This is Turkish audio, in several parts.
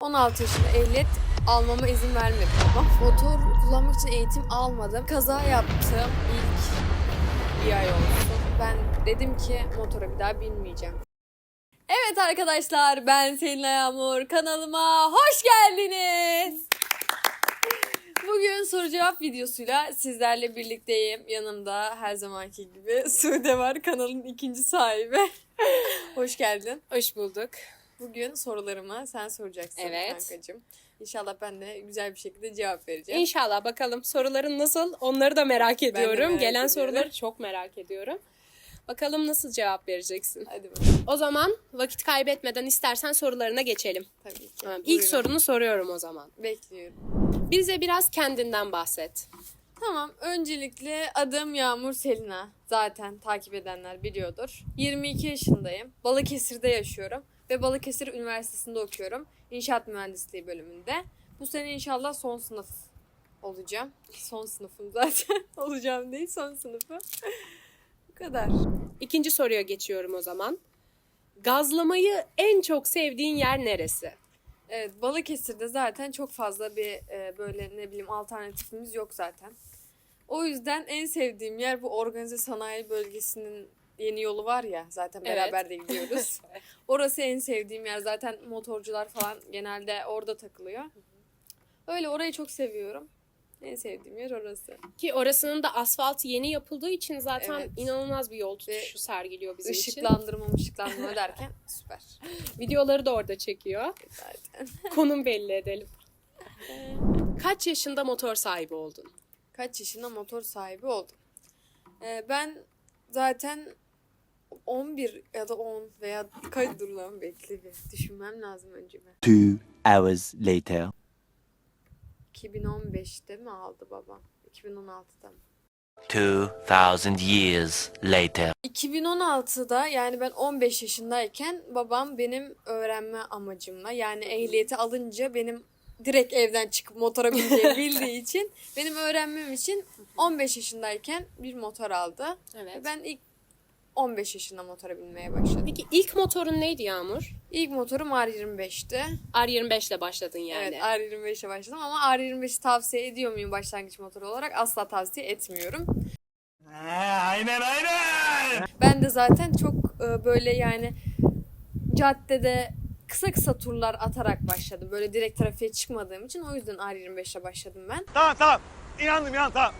16 yaşında ehliyet almama izin vermedi babam. Motor kullanmak için eğitim almadım. Kaza yaptım ilk bir ay olsun. Ben dedim ki motora bir daha binmeyeceğim. Evet arkadaşlar ben Selin Yağmur kanalıma hoş geldiniz. Bugün soru cevap videosuyla sizlerle birlikteyim. Yanımda her zamanki gibi Sude var kanalın ikinci sahibi. hoş geldin. Hoş bulduk. Bugün sorularımı sen soracaksın Evet. kankacığım. İnşallah ben de güzel bir şekilde cevap vereceğim. İnşallah bakalım soruların nasıl onları da merak ediyorum. merak Gelen ediyorum. soruları çok merak ediyorum. Bakalım nasıl cevap vereceksin. Hadi bakalım. O zaman vakit kaybetmeden istersen sorularına geçelim. Tabii ki. Tamam, İlk sorunu soruyorum o zaman. Bekliyorum. Bize biraz kendinden bahset. Tamam. Öncelikle adım Yağmur Selina. Zaten takip edenler biliyordur. 22 yaşındayım. Balıkesir'de yaşıyorum. Ve Balıkesir Üniversitesi'nde okuyorum. İnşaat Mühendisliği bölümünde. Bu sene inşallah son sınıf olacağım. Son sınıfım zaten. olacağım değil son sınıfı. Bu kadar. İkinci soruya geçiyorum o zaman. Gazlamayı en çok sevdiğin yer neresi? Evet Balıkesir'de zaten çok fazla bir e, böyle ne bileyim alternatifimiz yok zaten. O yüzden en sevdiğim yer bu organize sanayi bölgesinin yeni yolu var ya zaten Evet. beraber de gidiyoruz. Orası en sevdiğim yer zaten motorcular falan genelde orada takılıyor. Öyle orayı çok seviyorum. En sevdiğim yer orası. Ki orasının da asfaltı yeni yapıldığı için zaten Evet. inanılmaz bir yol tutuşu sergiliyor bizim için. Işıklandırma ışıklandırma derken süper. Videoları da orada çekiyor. Zaten. Konum belli edelim. Kaç yaşında motor sahibi oldun? kaç yaşında motor sahibi oldum. Ee, ben zaten 11 ya da 10 veya kaç dur lan bekle bir düşünmem lazım önce ben. Two hours later. 2015'te mi aldı babam? 2016'da mı? 2000 years later. 2016'da yani ben 15 yaşındayken babam benim öğrenme amacımla yani ehliyeti alınca benim direkt evden çıkıp motora bineceğimi bildiği için benim öğrenmem için 15 yaşındayken bir motor aldı. Evet. Ve ben ilk 15 yaşında motora binmeye başladım. Peki ilk motorun neydi Yağmur? İlk motorum R25'ti. R25 ile başladın yani. Evet R25 ile başladım ama R25'i tavsiye ediyor muyum başlangıç motoru olarak? Asla tavsiye etmiyorum. aynen aynen. Ben de zaten çok e, böyle yani caddede kısa kısa turlar atarak başladım. Böyle direkt trafiğe çıkmadığım için o yüzden R25 ile başladım ben. Tamam tamam. İnandım inan tamam.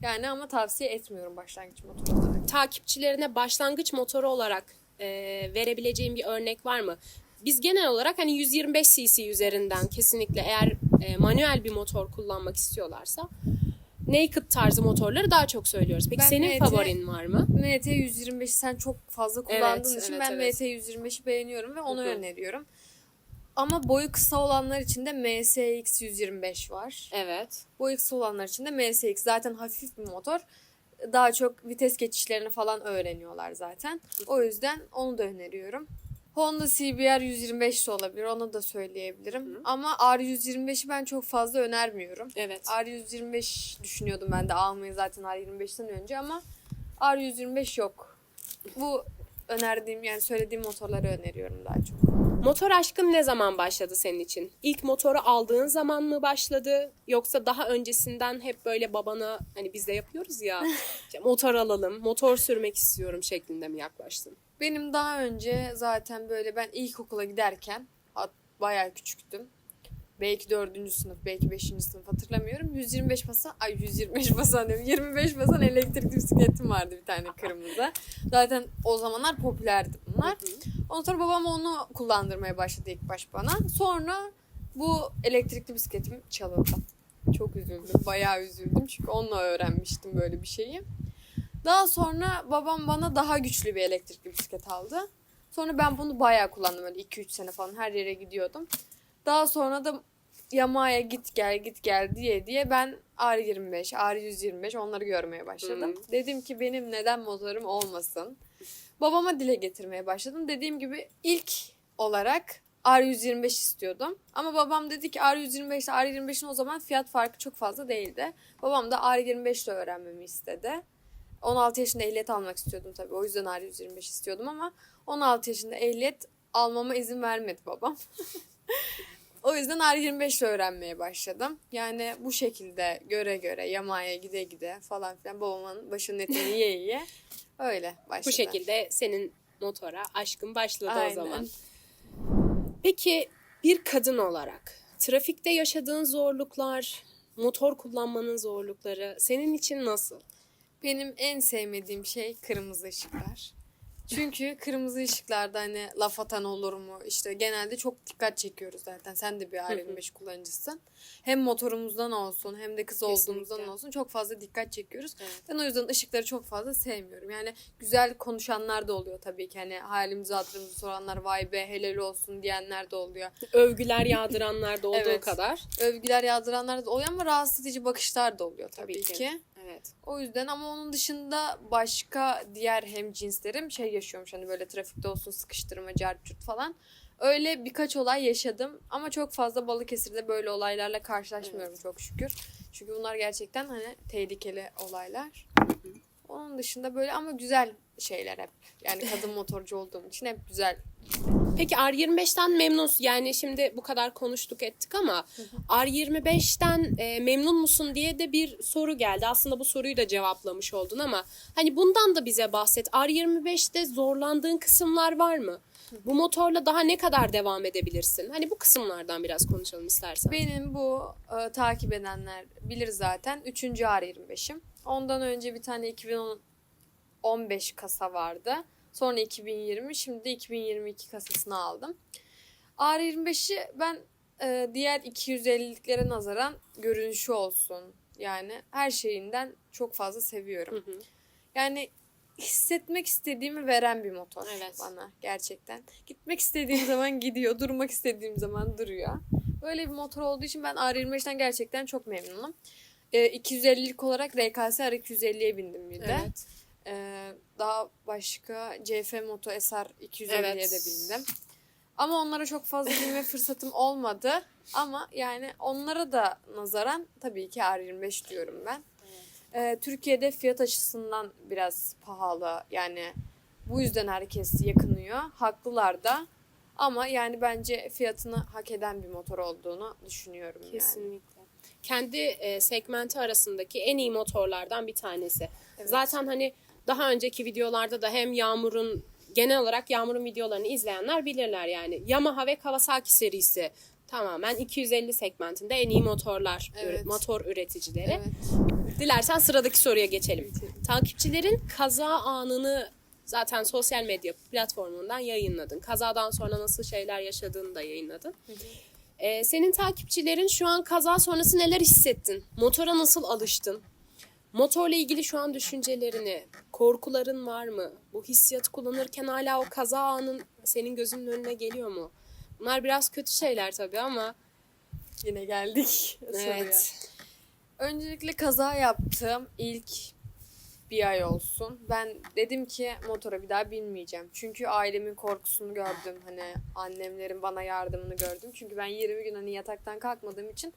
Yani ama tavsiye etmiyorum başlangıç motoru. Takipçilerine başlangıç motoru olarak e, verebileceğim bir örnek var mı? Biz genel olarak hani 125 cc üzerinden kesinlikle eğer e, manuel bir motor kullanmak istiyorlarsa naked tarzı motorları daha çok söylüyoruz. Peki Ben senin NT favorin var mı? MT 125'i sen çok fazla kullandığın Evet, için evet, ben evet. MT 125'i beğeniyorum ve onu Hı hı. öneriyorum. Ama boyu kısa olanlar için de MSX 125 var. Evet. Boyu kısa olanlar için de MSX zaten hafif bir motor. Daha çok vites geçişlerini falan öğreniyorlar zaten. O yüzden onu da öneriyorum. Honda CBR 125 de olabilir. Onu da söyleyebilirim. Ama R125'i ben çok fazla önermiyorum. Evet. R125 düşünüyordum ben de almayı zaten R25'ten önce ama R125 yok. Bu önerdiğim yani söylediğim motorları öneriyorum daha çok. Motor aşkın ne zaman başladı senin için? İlk motoru aldığın zaman mı başladı? Yoksa daha öncesinden hep böyle babana hani biz de yapıyoruz ya işte motor alalım, motor sürmek istiyorum şeklinde mi yaklaştın? Benim daha önce zaten böyle ben ilkokula giderken bayağı küçüktüm. Belki dördüncü sınıf, belki beşinci sınıf hatırlamıyorum. 125 basan, ay 125 basan diyorum. 25 basan elektrikli bisikletim vardı bir tane kırmızı. Zaten o zamanlar popülerdi bunlar. Ondan sonra babam onu kullandırmaya başladı ilk baş bana. Sonra bu elektrikli bisikletim çalındı. Çok üzüldüm. Bayağı üzüldüm. Çünkü onunla öğrenmiştim böyle bir şeyi. Daha sonra babam bana daha güçlü bir elektrikli bisiklet aldı. Sonra ben bunu bayağı kullandım. Öyle 2-3 sene falan her yere gidiyordum. Daha sonra da Yamaha'ya git gel git gel diye diye ben R25, R125 onları görmeye başladım. Dedim ki benim neden motorum olmasın. Babama dile getirmeye başladım. Dediğim gibi ilk olarak R125 istiyordum. Ama babam dedi ki R125 ile R25'in o zaman fiyat farkı çok fazla değildi. Babam da R25 ile öğrenmemi istedi. 16 yaşında ehliyet almak istiyordum tabii. O yüzden R125 istiyordum ama 16 yaşında ehliyet almama izin vermedi babam. O yüzden R25 ile öğrenmeye başladım. Yani bu şekilde göre göre yamaya gide gide falan filan babamın başının etini yiye yiye öyle başladı. Bu şekilde senin motora aşkın başladı o Aynen. zaman. Peki bir kadın olarak trafikte yaşadığın zorluklar, motor kullanmanın zorlukları senin için nasıl? Benim en sevmediğim şey kırmızı ışıklar. Çünkü kırmızı ışıklarda hani laf atan olur mu? İşte genelde çok dikkat çekiyoruz zaten. Sen de bir R25 kullanıcısın. Hem motorumuzdan olsun hem de kız olduğumuzdan Kesinlikle. olsun çok fazla dikkat çekiyoruz. Evet. Ben o yüzden ışıkları çok fazla sevmiyorum. Yani güzel konuşanlar da oluyor tabii ki. Hani halimizi hatırımızı soranlar vay be helal olsun diyenler de oluyor. Övgüler yağdıranlar da olduğu Evet. kadar. Övgüler yağdıranlar da oluyor ama rahatsız edici bakışlar da oluyor tabii, Tabii ki. ki. Evet. O yüzden ama onun dışında başka diğer hem cinslerim şey yaşıyormuş hani böyle trafikte olsun sıkıştırma, cartçurt falan. Öyle birkaç olay yaşadım ama çok fazla Balıkesir'de böyle olaylarla karşılaşmıyorum çok şükür. Çünkü bunlar gerçekten hani tehlikeli olaylar. Onun dışında böyle ama güzel şeyler hep. Yani kadın motorcu olduğum için hep güzel. Peki R25'ten memnunsun. Yani şimdi bu kadar konuştuk ettik ama R25'ten e, memnun musun diye de bir soru geldi. Aslında bu soruyu da cevaplamış oldun ama hani bundan da bize bahset. R25'te zorlandığın kısımlar var mı? Bu motorla daha ne kadar devam edebilirsin? Hani bu kısımlardan biraz konuşalım istersen. Benim bu e, takip edenler bilir zaten. Üçüncü R25'im. Ondan önce bir tane 2015 kasa vardı. Sonra 2020, şimdi de 2022 kasasını aldım. R25'i ben e, diğer 250'liklere nazaran görünüşü olsun. Yani her şeyinden çok fazla seviyorum. Hı hı. Yani hissetmek istediğimi veren bir motor Evet. bana gerçekten. Gitmek istediğim zaman gidiyor, durmak istediğim zaman duruyor. Böyle bir motor olduğu için ben R25'ten gerçekten çok memnunum. Ee, 250'lik olarak RKS R250'ye bindim bir de. Evet. Ee, daha başka CF Moto SR 250'ye Evet. de bindim. Ama onlara çok fazla binme fırsatım olmadı. Ama yani onlara da nazaran tabii ki R25 diyorum ben. Ee, Türkiye'de fiyat açısından biraz pahalı. Yani bu yüzden herkes yakınıyor. Haklılar da. Ama yani bence fiyatını hak eden bir motor olduğunu düşünüyorum yani. Kesinlikle. Kendi e, segmenti arasındaki en iyi motorlardan bir tanesi. Evet. Zaten hani daha önceki videolarda da hem Yağmur'un genel olarak Yağmur'un videolarını izleyenler bilirler yani. Yamaha ve Kawasaki serisi tamamen 250 segmentinde en iyi motorlar, Evet. motor üreticileri. Evet. Dilersen sıradaki soruya geçelim. Takipçilerin kaza anını zaten sosyal medya platformundan yayınladın. Kazadan sonra nasıl şeyler yaşadığını da yayınladın. Ee, senin takipçilerin şu an kaza sonrası neler hissettin? Motora nasıl alıştın? Motorla ilgili şu an düşüncelerini, korkuların var mı? Bu hissiyatı kullanırken hala o kaza anın senin gözünün önüne geliyor mu? Bunlar biraz kötü şeyler tabii ama Yine geldik. soruya. evet. Öncelikle kaza yaptığım ilk bir ay olsun. Ben dedim ki motora bir daha binmeyeceğim. Çünkü ailemin korkusunu gördüm. Hani annemlerin bana yardımını gördüm. Çünkü ben 20 gün hani yataktan kalkmadığım için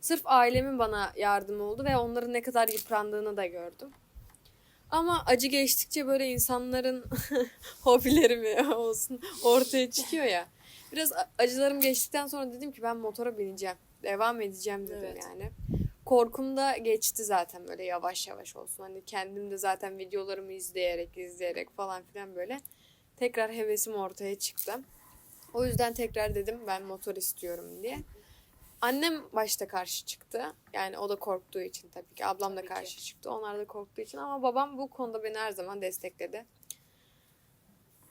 sırf ailemin bana yardımı oldu ve onların ne kadar yıprandığını da gördüm. Ama acı geçtikçe böyle insanların hobileri mi olsun ortaya çıkıyor ya. Biraz acılarım geçtikten sonra dedim ki ben motora bineceğim. Devam edeceğim dedim Evet. yani. Korkum da geçti zaten böyle yavaş yavaş olsun. Hani kendim de zaten videolarımı izleyerek izleyerek falan filan böyle tekrar hevesim ortaya çıktı. O yüzden tekrar dedim ben motor istiyorum diye. Annem başta karşı çıktı. Yani o da korktuğu için tabii ki. Ablam da Tabii ki. karşı çıktı. Onlar da korktuğu için ama babam bu konuda beni her zaman destekledi.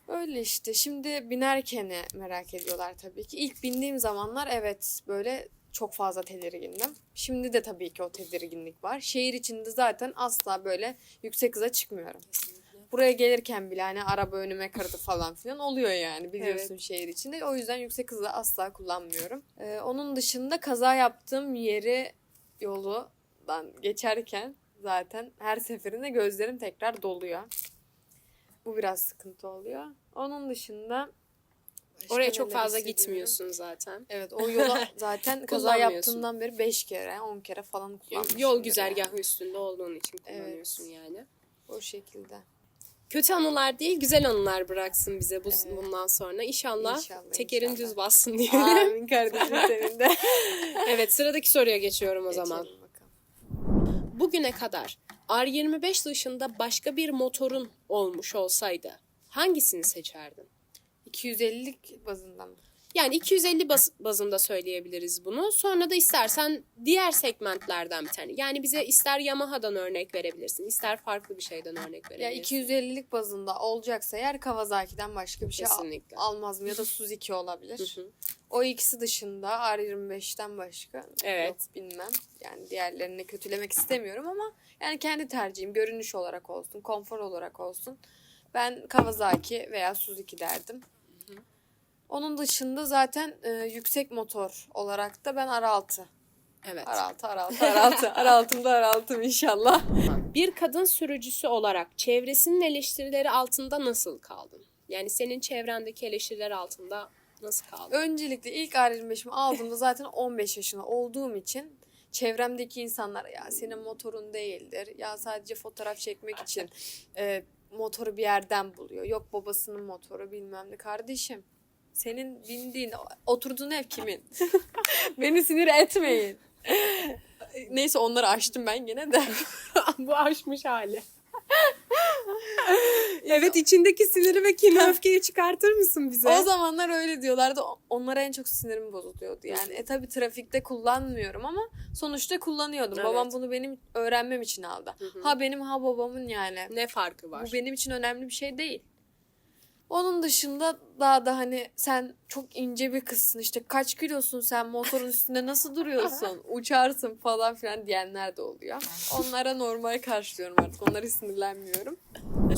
Öyle işte. Şimdi binerken merak ediyorlar tabii ki. İlk bindiğim zamanlar evet böyle çok fazla tedirgindim. Şimdi de tabii ki o tedirginlik var. Şehir içinde zaten asla böyle yüksek hıza çıkmıyorum. Buraya gelirken bile hani araba önüme kırdı falan filan oluyor yani biliyorsun şehir içinde. O yüzden yüksek hızı asla kullanmıyorum. Ee, onun dışında kaza yaptığım yeri yoldan geçerken zaten her seferinde gözlerim tekrar doluyor. Bu biraz sıkıntı oluyor. Onun dışında başka Oraya çok fazla gitmiyorsun zaten. Evet o yola zaten kaza yaptığımdan beri 5 kere 10 kere falan kullanmışım. Yol güzergahı üstünde olduğun için Evet. kullanıyorsun yani. O şekilde. Kötü anılar değil, güzel anılar bıraksın bize bu bundan sonra. İnşallah, İnşallah, tekerin inşallah. düz bassın diyelim. Amin kardeşim senin de. evet, sıradaki soruya geçiyorum o zaman. Geçelim bakalım. Bugüne kadar R25 dışında başka bir motorun olmuş olsaydı hangisini seçerdin? 250'lik bazında mı? Yani 250 bas- bazında söyleyebiliriz bunu. Sonra da istersen diğer segmentlerden bir tane. Yani bize ister Yamaha'dan örnek verebilirsin, ister farklı bir şeyden örnek Ya verebilirsin. 250'lik bazında olacaksa eğer Kawasaki'den başka bir şey al- Kesinlikle. almazdım ya da Suzuki olabilir. Hı hı. o ikisi dışında R25'ten başka Evet. yok bilmem. Yani diğerlerini kötülemek istemiyorum ama yani kendi tercihim görünüş olarak olsun, konfor olarak olsun. Ben Kawasaki veya Suzuki derdim. Onun dışında zaten e, yüksek motor olarak da ben R6. Evet. R6, R6, R6. R6'm da R6'm inşallah. Bir kadın sürücüsü olarak çevresinin eleştirileri altında nasıl kaldın? Yani senin çevrendeki eleştiriler altında nasıl kaldın? Öncelikle ilk R25'imi aldığımda zaten 15 yaşında olduğum için çevremdeki insanlar ya senin motorun değildir. Ya sadece fotoğraf çekmek için e, motoru bir yerden buluyor. Yok babasının motoru bilmem ne. Kardeşim senin bindiğin, oturduğun ev kimin? Beni sinir etmeyin. Neyse onları açtım ben gene de. Bu aşmış hali. evet içindeki siniri ve kin öfkeyi çıkartır mısın bize? O zamanlar öyle diyorlardı. Onlara en çok sinirim bozuluyordu. Yani e tabii trafikte kullanmıyorum ama sonuçta kullanıyordum. Evet. Babam bunu benim öğrenmem için aldı. Ha benim ha babamın yani. ne farkı var? Bu benim için önemli bir şey değil. Onun dışında daha da hani sen çok ince bir kızsın işte kaç kilosun sen motorun üstünde nasıl duruyorsun uçarsın falan filan diyenler de oluyor. Onlara normal karşılıyorum artık onlara sinirlenmiyorum.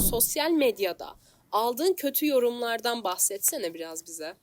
Sosyal medyada aldığın kötü yorumlardan bahsetsene biraz bize.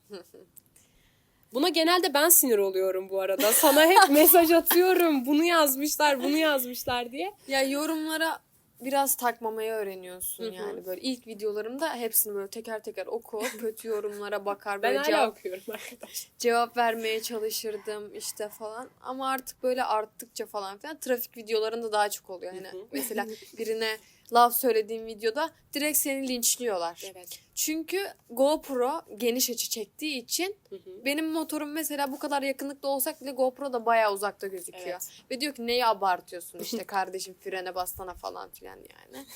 Buna genelde ben sinir oluyorum bu arada. Sana hep mesaj atıyorum. Bunu yazmışlar, bunu yazmışlar diye. Ya yorumlara biraz takmamayı öğreniyorsun Hı hı. yani böyle ilk videolarımda hepsini böyle teker teker oku kötü yorumlara bakar Ben böyle hala cevap, okuyorum arkadaşlar. cevap vermeye çalışırdım işte falan ama artık böyle arttıkça falan filan trafik videolarında daha çok oluyor yani Hı hı. mesela birine laf söylediğim videoda direkt seni linçliyorlar. Evet. Çünkü GoPro geniş açı çektiği için Hı hı. benim motorum mesela bu kadar yakınlıkta olsak bile GoPro da bayağı uzakta gözüküyor. Evet. Ve diyor ki neyi abartıyorsun işte kardeşim frene bassana falan filan yani.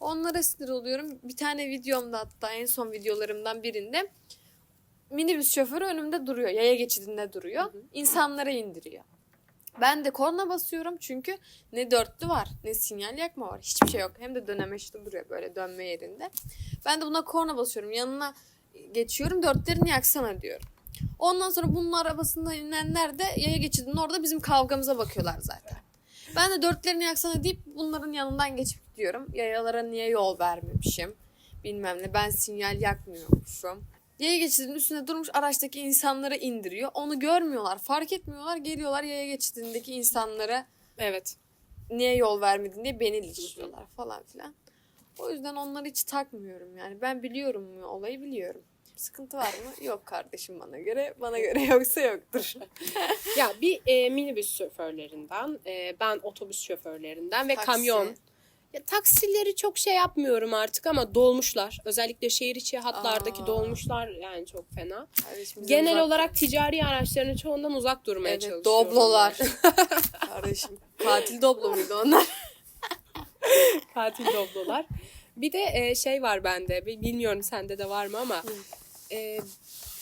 Onlara sinir oluyorum. Bir tane videomda hatta en son videolarımdan birinde minibüs şoförü önümde duruyor. Yaya geçidinde duruyor. İnsanlara indiriyor. Ben de korna basıyorum çünkü ne dörtlü var ne sinyal yakma var. Hiçbir şey yok. Hem de dönemeçte duruyor böyle dönme yerinde. Ben de buna korna basıyorum. Yanına geçiyorum dörtlerini yaksana diyorum. Ondan sonra bunun arabasından inenler de yaya geçidinin orada bizim kavgamıza bakıyorlar zaten. Ben de dörtlerini yaksana deyip bunların yanından geçip gidiyorum. Yayalara niye yol vermemişim bilmem ne ben sinyal yakmıyormuşum. Yaya geçidinin üstünde durmuş araçtaki insanları indiriyor. Onu görmüyorlar, fark etmiyorlar. Geliyorlar yaya geçidindeki insanlara Evet. niye yol vermedin diye beni linçliyorlar falan filan. O yüzden onları hiç takmıyorum yani. Ben biliyorum mu olayı biliyorum. Sıkıntı var mı? Yok kardeşim bana göre. Bana göre yoksa yoktur. Ya bir e, minibüs şoförlerinden, e, ben otobüs şöförlerinden ve Taksi. kamyon. Ya, taksileri çok şey yapmıyorum artık ama dolmuşlar. Özellikle şehir içi hatlardaki Aa. dolmuşlar yani çok fena. Kardeşim, Genel bizim olarak ticari araçların çoğundan uzak durmaya Evet, çalışıyorum. doblolar. kardeşim katil doblo muydu onlar? Katil doblolar. Bir de e, şey var bende. bi- Bilmiyorum sende de var mı ama e,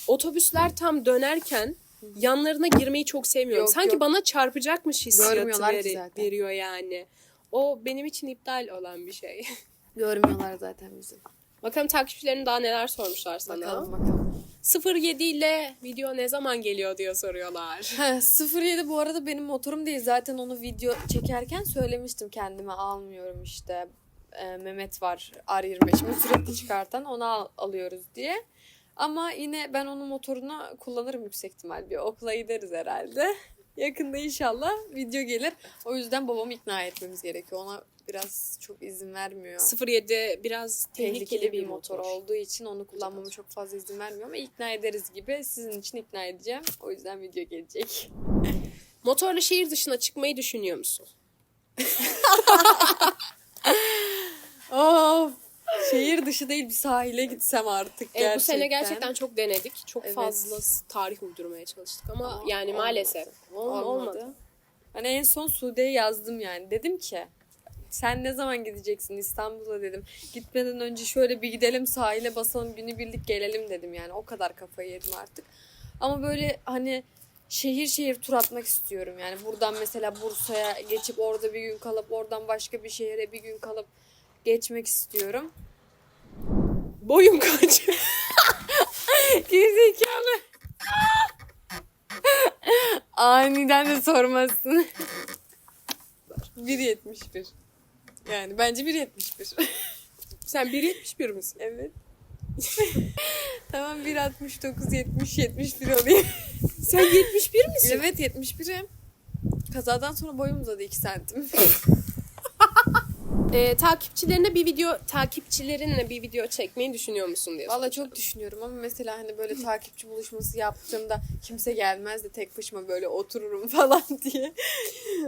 otobüsler tam dönerken yanlarına girmeyi çok sevmiyorum. Yok, Sanki yok. bana çarpacakmış hissiyatı veri- veriyor yani. O benim için iptal olan bir şey. Görmüyorlar zaten bizi. Bakalım takipçilerin daha neler sormuşlar sana. Bakalım bakalım. 07 ile video ne zaman geliyor diye soruyorlar. Heh, 07 bu arada benim motorum değil. Zaten onu video çekerken söylemiştim kendime almıyorum işte. Ee, Mehmet var R25'imi sürekli çıkartan onu al- alıyoruz diye. Ama yine ben onun motorunu kullanırım yüksek ihtimal. Bir okula gideriz herhalde. Yakında inşallah video gelir. O yüzden babamı ikna etmemiz gerekiyor. Ona biraz çok izin vermiyor. 07 biraz Tehlikeli bir motor olduğu için onu kullanmama çok fazla izin vermiyor ama ikna ederiz gibi. Sizin için ikna edeceğim. O yüzden video gelecek. Motorla şehir dışına çıkmayı düşünüyor musun? Of. Şehir dışı değil bir sahile gitsem artık E, gerçekten. bu sene gerçekten çok denedik. Çok Evet. fazla tarih uydurmaya çalıştık ama, Ama yani olmadı. maalesef olmadı. olmadı. Hani en son Sude'ye yazdım yani. Dedim ki sen ne zaman gideceksin İstanbul'a dedim. Gitmeden önce şöyle bir gidelim sahile basalım günübirlik gelelim dedim yani. O kadar kafayı yedim artık. Ama böyle hani şehir şehir tur atmak istiyorum yani. Buradan mesela Bursa'ya geçip orada bir gün kalıp oradan başka bir şehre bir gün kalıp geçmek istiyorum. Boyum kaç? Gerizekalı. Aniden de sormazsın. 1.71. Yani bence 1.71. Sen 1.71 misin? evet. tamam 1.69 70 71 olayım. Sen 71 misin? evet 71'im. Kazadan sonra boyum uzadı 2 santim. E, takipçilerine bir video, takipçilerinle bir video çekmeyi düşünüyor musun diye. Valla çok düşünüyorum ama mesela hani böyle takipçi buluşması yaptığımda kimse gelmez de tek başıma böyle otururum falan diye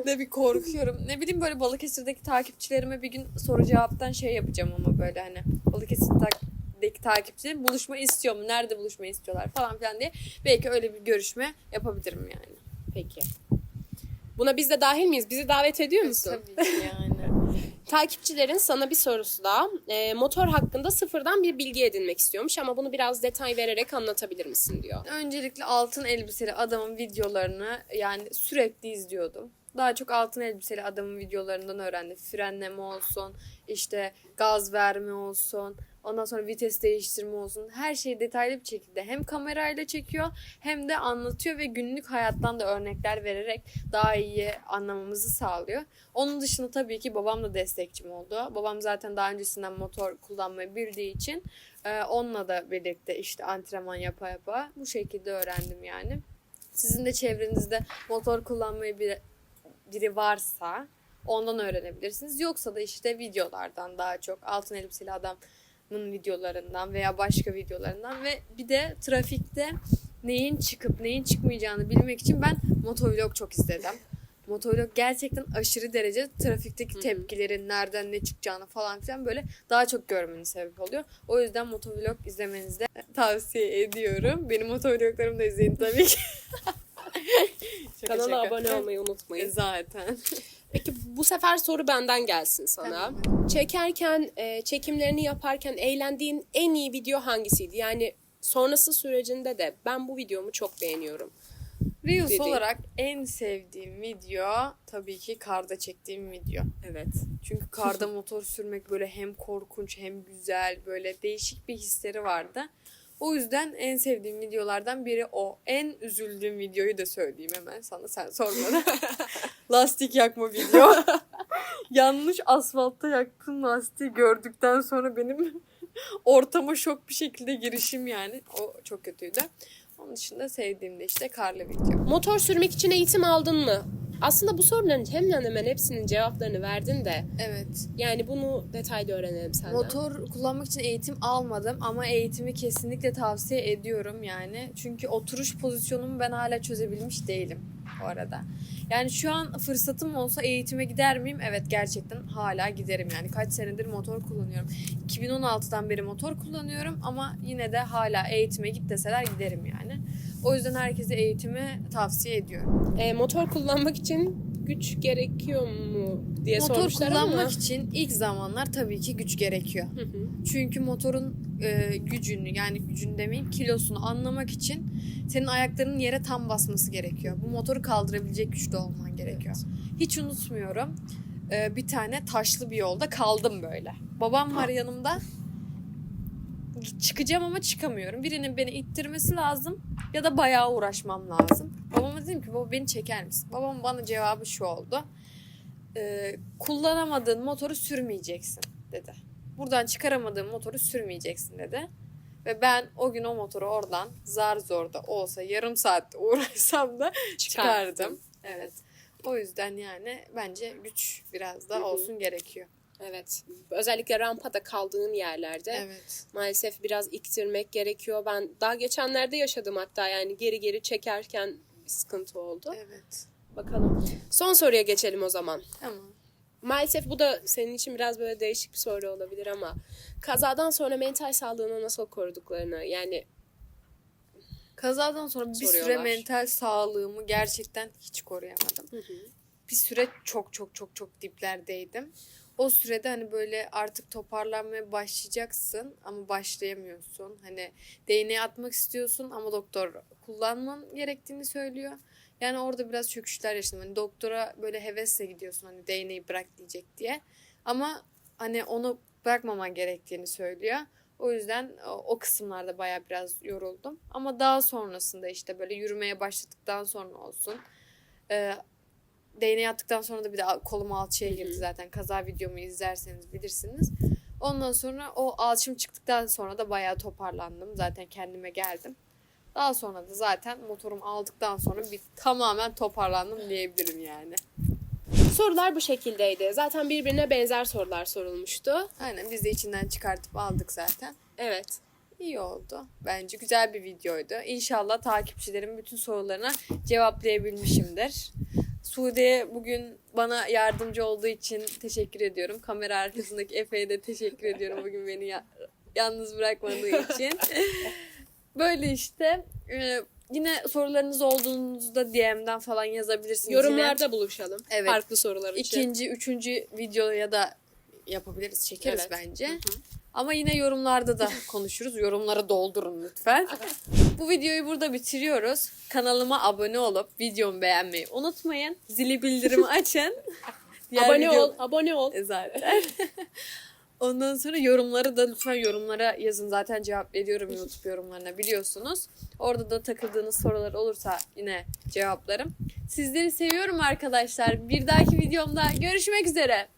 de bir korkuyorum. Ne bileyim böyle Balıkesir'deki takipçilerime bir gün soru cevaptan şey yapacağım ama böyle hani Balıkesir'deki takipçilerim buluşma istiyor mu? Nerede buluşma istiyorlar falan filan diye. Belki öyle bir görüşme yapabilirim yani. Peki. Buna biz de dahil miyiz? Bizi davet ediyor musun? Tabii ki yani. Takipçilerin sana bir sorusu da e, motor hakkında sıfırdan bir bilgi edinmek istiyormuş ama bunu biraz detay vererek anlatabilir misin diyor. Öncelikle altın elbiseli adamın videolarını yani sürekli izliyordum. Daha çok altın elbiseli adamın videolarından öğrendim. Frenleme olsun, işte gaz verme olsun, ondan sonra vites değiştirme olsun. Her şeyi detaylı bir şekilde hem kamerayla çekiyor hem de anlatıyor ve günlük hayattan da örnekler vererek daha iyi anlamamızı sağlıyor. Onun dışında tabii ki babam da destekçim oldu. Babam zaten daha öncesinden motor kullanmayı bildiği için ee, onunla da birlikte işte antrenman yapa yapa bu şekilde öğrendim yani. Sizin de çevrenizde motor kullanmayı bir, biri varsa ondan öğrenebilirsiniz. Yoksa da işte videolardan daha çok altın elbiseli adamın videolarından veya başka videolarından ve bir de trafikte neyin çıkıp neyin çıkmayacağını bilmek için ben motovlog çok izledim. Motovlog gerçekten aşırı derece trafikteki tepkilerin nereden ne çıkacağını falan filan böyle daha çok görmeni sebep oluyor. O yüzden motovlog izlemenizi de tavsiye ediyorum. Benim motovloglarımı da izleyin tabii ki. Şaka Kanala şaka. abone olmayı unutmayın. Zaten. Peki bu sefer soru benden gelsin sana. Çekerken, e, çekimlerini yaparken eğlendiğin en iyi video hangisiydi? Yani sonrası sürecinde de ben bu videomu çok beğeniyorum. Reels Dediğin. olarak en sevdiğim video tabii ki karda çektiğim video. Evet. Çünkü karda motor sürmek böyle hem korkunç hem güzel böyle değişik bir hisleri vardı. O yüzden en sevdiğim videolardan biri o. En üzüldüğüm videoyu da söyleyeyim hemen sana sen sormadan. Lastik yakma video. Yanlış asfaltta yaktığım lastiği gördükten sonra benim ortama şok bir şekilde girişim yani. O çok kötüydü. Onun dışında sevdiğim de işte karlı video. Motor sürmek için eğitim aldın mı? Aslında bu soruların hemen hemen hepsinin cevaplarını verdin de Evet. yani bunu detaylı öğrenelim senden. Motor kullanmak için eğitim almadım ama eğitimi kesinlikle tavsiye ediyorum yani. Çünkü oturuş pozisyonumu ben hala çözebilmiş değilim bu arada. Yani şu an fırsatım olsa eğitime gider miyim? Evet gerçekten hala giderim yani. Kaç senedir motor kullanıyorum. 2016'dan beri motor kullanıyorum ama yine de hala eğitime git deseler giderim yani. O yüzden herkese eğitimi tavsiye ediyorum. E, motor kullanmak için güç gerekiyor mu diye Motor sormuşlar kullanmak ama. için ilk zamanlar tabii ki güç gerekiyor. Hı hı. Çünkü motorun e, gücünü yani gücünü demeyeyim kilosunu anlamak için senin ayaklarının yere tam basması gerekiyor. Bu motoru kaldırabilecek güçte olman gerekiyor. Hiç unutmuyorum. e, bir tane taşlı bir yolda kaldım böyle. Babam var yanımda. Çıkacağım ama çıkamıyorum. Birinin beni ittirmesi lazım ya da bayağı uğraşmam lazım. Babama dedim ki baba beni çeker misin? Babam bana cevabı şu oldu. E, kullanamadığın motoru sürmeyeceksin dedi buradan çıkaramadığım motoru sürmeyeceksin dedi. Ve ben o gün o motoru oradan zar zor da olsa yarım saatte uğraşsam da çıkardım. Evet. O yüzden yani bence güç biraz da olsun gerekiyor. Evet. Özellikle rampada kaldığın yerlerde Evet. maalesef biraz iktirmek gerekiyor. Ben daha geçenlerde yaşadım hatta yani geri geri çekerken sıkıntı oldu. Evet. Bakalım. Son soruya geçelim o zaman. Tamam. Maalesef bu da senin için biraz böyle değişik bir soru olabilir ama kazadan sonra mental sağlığını nasıl koruduklarını yani Kazadan sonra bir süre Soruyorlar. mental sağlığımı gerçekten hiç koruyamadım. Bir süre çok çok çok çok diplerdeydim. O sürede hani böyle artık toparlanmaya başlayacaksın ama başlayamıyorsun. Hani değneği atmak istiyorsun ama doktor kullanman gerektiğini söylüyor. Yani orada biraz çöküşler yaşadım. Hani doktora böyle hevesle gidiyorsun hani değneği bırak diyecek diye. Ama hani onu bırakmaman gerektiğini söylüyor. O yüzden o kısımlarda baya biraz yoruldum. Ama daha sonrasında işte böyle yürümeye başladıktan sonra olsun. Değneği attıktan sonra da bir de kolum alçıya girdi zaten. Kaza videomu izlerseniz bilirsiniz. Ondan sonra o alçım çıktıktan sonra da bayağı toparlandım. Zaten kendime geldim. Daha sonra da zaten motorumu aldıktan sonra bir tamamen toparlandım diyebilirim yani. sorular bu şekildeydi. Zaten birbirine benzer sorular sorulmuştu. Aynen biz de içinden çıkartıp aldık zaten. Evet. İyi oldu. Bence güzel bir videoydu. İnşallah takipçilerimin bütün sorularına cevaplayabilmişimdir. Sude'ye bugün bana yardımcı olduğu için teşekkür ediyorum. Kamera arkasındaki Efe'ye de teşekkür ediyorum bugün beni ya- yalnız bırakmadığı için. Böyle işte. Ee, yine sorularınız olduğunuzda DM'den falan yazabilirsiniz. Yorumlarda buluşalım. Evet. Farklı sorular için. ikinci, üçüncü videoya da yapabiliriz, çekeriz Evet. bence. Hı hı. Ama yine yorumlarda da konuşuruz. Yorumlara doldurun lütfen. Bu videoyu burada bitiriyoruz. Kanalıma abone olup videomu beğenmeyi unutmayın. Zili bildirimi açın. Diğer abone video- ol, abone ol. E, Zaten. Ondan sonra yorumları da lütfen yorumlara yazın. Zaten cevap veriyorum YouTube yorumlarına biliyorsunuz. Orada da takıldığınız sorular olursa yine cevaplarım. Sizleri seviyorum arkadaşlar. Bir dahaki videomda görüşmek üzere.